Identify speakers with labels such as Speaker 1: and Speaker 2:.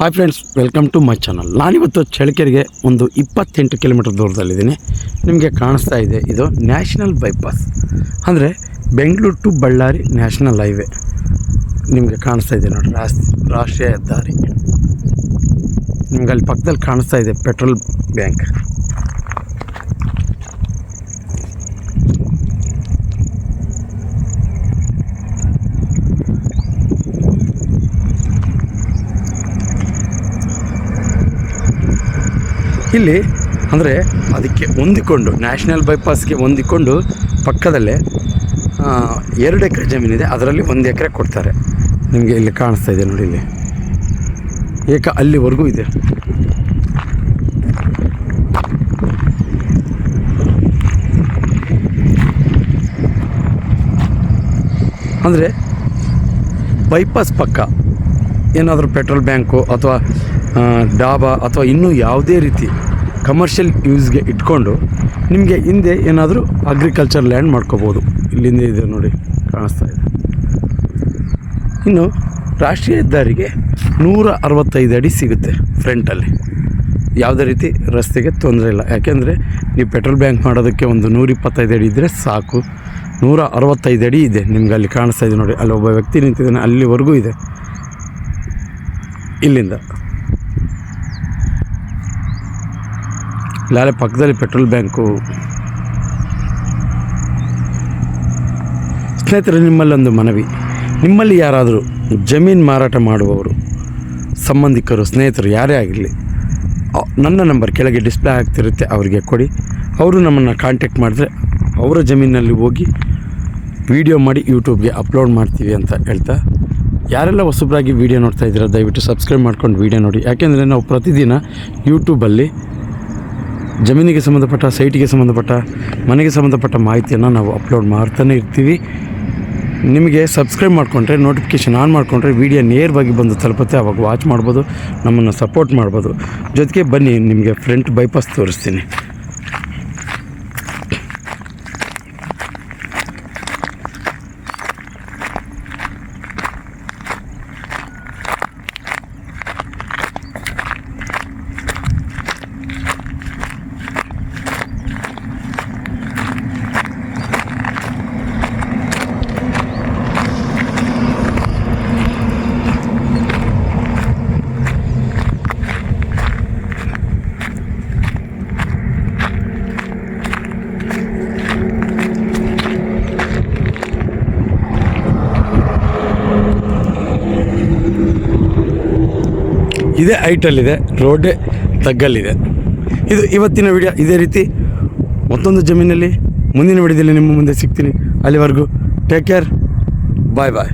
Speaker 1: Hi friends welcome to my channel ನಾನಿವತ್ತು ಚಳ್ಳಕೆರೆಗೆ ಒಂದು ಇಪ್ಪತ್ತೆಂಟು ಕಿಲೋಮೀಟರ್ ದೂರದಲ್ಲಿದ್ದೀನಿ. ನಿಮಗೆ ಕಾಣಿಸ್ತಾ ಇದೆ, ಇದು ನ್ಯಾಷನಲ್ ಬೈಪಾಸ್ ಅಂದರೆ Bengaluru to Ballari national highway ನಿಮಗೆ ಕಾಣಿಸ್ತಾ ಇದೆ ನೋಡಿ ರಾಸ್, ರಾಷ್ಟ್ರೀಯ ಹೆದ್ದಾರಿ. ನಿಮ್ಗೆ ಅಲ್ಲಿ ಪಕ್ಕದಲ್ಲಿ ಕಾಣಿಸ್ತಾ ಇದೆ ಪೆಟ್ರೋಲ್ ಬ್ಯಾಂಕ್ ಇಲ್ಲಿ ಅಂದರೆ ಅದಕ್ಕೆ ಹೊಂದಿಕೊಂಡು ನ್ಯಾಷನಲ್ ಬೈಪಾಸ್ಗೆ ಹೊಂದಿಕೊಂಡು ಪಕ್ಕದಲ್ಲೇ ಎರಡು ಎಕರೆ ಜಮೀನಿದೆ ಅದರಲ್ಲಿ ಒಂದು ಎಕರೆ ಕೊಡ್ತಾರೆ. ನಿಮಗೆ ಇಲ್ಲಿ ಕಾಣಿಸ್ತಾ ಇದೆ ನೋಡಿ ಇಲ್ಲಿ. ಏಕ ಅಲ್ಲಿವರೆಗೂ ಇದೆ. ಅಂದರೆ ಬೈಪಾಸ್ ಪಕ್ಕ ಏನಾದರೂ ಪೆಟ್ರೋಲ್ ಬ್ಯಾಂಕು ಅಥವಾ ಡಾಬಾ ಅಥವಾ ಇನ್ನೂ ಯಾವುದೇ ರೀತಿ ಕಮರ್ಷಿಯಲ್ ಯೂಸ್ಗೆ ಇಟ್ಕೊಂಡು ನಿಮಗೆ ಹಿಂದೆ ಏನಾದರೂ ಅಗ್ರಿಕಲ್ಚರ್ ಲ್ಯಾಂಡ್ ಮಾಡ್ಕೋಬೋದು. ಇಲ್ಲಿಂದ ಇದೆ ನೋಡಿ, ಕಾಣಿಸ್ತಾ ಇದೆ. ಇನ್ನು ರಾಷ್ಟ್ರೀಯ ಹೆದ್ದಾರಿಗೆ ನೂರ ಅರವತ್ತೈದು ಅಡಿ ಸಿಗುತ್ತೆ ಫ್ರಂಟಲ್ಲಿ ಯಾವುದೇ ರೀತಿ ರಸ್ತೆಗೆ ತೊಂದರೆ ಇಲ್ಲ. ಯಾಕೆಂದರೆ ನೀವು ಪೆಟ್ರೋಲ್ ಬ್ಯಾಂಕ್ ಮಾಡೋದಕ್ಕೆ ಒಂದು ನೂರ ಇಪ್ಪತ್ತೈದು ಅಡಿ ಇದ್ದರೆ ಸಾಕು. ನೂರ ಅರವತ್ತೈದು ಅಡಿ ಇದೆ, ನಿಮ್ಗೆ ಅಲ್ಲಿ ಕಾಣಿಸ್ತಾ ಇದೆ ನೋಡಿ. ಅಲ್ಲಿ ಒಬ್ಬ ವ್ಯಕ್ತಿ ನಿಂತಿದ್ದಾನೆ, ಅಲ್ಲಿವರೆಗೂ ಇದೆ. ಇಲ್ಲಿಂದ. ಇಲ್ಲಾಲೆ ಪಕ್ಕದಲ್ಲಿ ಪೆಟ್ರೋಲ್ ಬ್ಯಾಂಕು. ಸ್ನೇಹಿತರೆ, ನಿಮ್ಮಲ್ಲೊಂದು ಮನವಿ. ನಿಮ್ಮಲ್ಲಿ ಯಾರಾದರೂ ಜಮೀನು ಮಾರಾಟ ಮಾಡುವವರು, ಸಂಬಂಧಿಕರು, ಸ್ನೇಹಿತರು ಯಾರೇ ಆಗಿರಲಿ ನನ್ನ ನಂಬರ್ ಕೆಳಗೆ ಡಿಸ್ಪ್ಲೇ ಆಗ್ತಿರುತ್ತೆ, ಅವರಿಗೆ ಕೊಡಿ. ಅವರು ನಮ್ಮನ್ನು ಕಾಂಟ್ಯಾಕ್ಟ್ ಮಾಡಿದ್ರೆ ಅವರ ಜಮೀನಲ್ಲಿ ಹೋಗಿ ವಿಡಿಯೋ ಮಾಡಿ ಯೂಟ್ಯೂಬ್ಗೆ ಅಪ್ಲೋಡ್ ಮಾಡ್ತೀವಿ ಅಂತ ಹೇಳ್ತಾ. ಯಾರೆಲ್ಲ ಹೊಸಬ್ರಾಗಿ ವೀಡಿಯೋ ನೋಡ್ತಾ ಇದ್ದೀರಾ, ದಯವಿಟ್ಟು ಸಬ್ಸ್ಕ್ರೈಬ್ ಮಾಡ್ಕೊಂಡು ವೀಡಿಯೋ ನೋಡಿ. ಯಾಕೆಂದರೆ ನಾವು ಪ್ರತಿದಿನ ಯೂಟ್ಯೂಬಲ್ಲಿ ಜಮೀನಿಗೆ ಸಂಬಂಧಪಟ್ಟ, ಸೈಟಿಗೆ ಸಂಬಂಧಪಟ್ಟ, ಮನೆಗೆ ಸಂಬಂಧಪಟ್ಟ ಮಾಹಿತಿಯನ್ನು ನಾವು ಅಪ್ಲೋಡ್ ಮಾಡ್ತಾನೆ ಇರ್ತೀವಿ. ನಿಮಗೆ ಸಬ್ಸ್ಕ್ರೈಬ್ ಮಾಡಿಕೊಂಡ್ರೆ ನೋಟಿಫಿಕೇಷನ್ ಆನ್ ಮಾಡಿಕೊಂಡ್ರೆ ವೀಡಿಯೋ ನೇರವಾಗಿ ಬಂದು ತಲುಪುತ್ತೆ. ಅವಾಗ ವಾಚ್ ಮಾಡ್ಬೋದು, ನಮ್ಮನ್ನು ಸಪೋರ್ಟ್ ಮಾಡ್ಬೋದು. ಜೊತೆಗೆ ಬನ್ನಿ, ನಿಮಗೆ ಫ್ರಂಟ್ ಬೈಪಾಸ್ ತೋರಿಸ್ತೀನಿ. ಇದೇ ಹೈಟಲ್ಲಿದೆ, ರೋಡೆ ತಗ್ಗಲ್ಲಿದೆ. ಇದು ಇವತ್ತಿನ ವಿಡಿಯೋ. ಇದೇ ರೀತಿ ಮತ್ತೊಂದು ಜಮೀನಲ್ಲಿ ಮುಂದಿನ ವಿಡಿಯೋದಲ್ಲಿ ನಿಮ್ಮ ಮುಂದೆ ಸಿಗ್ತೀನಿ. ಅಲ್ಲಿವರೆಗೂ ಟೇಕ್ ಕೇರ್ ಬಾಯ್ ಬಾಯ್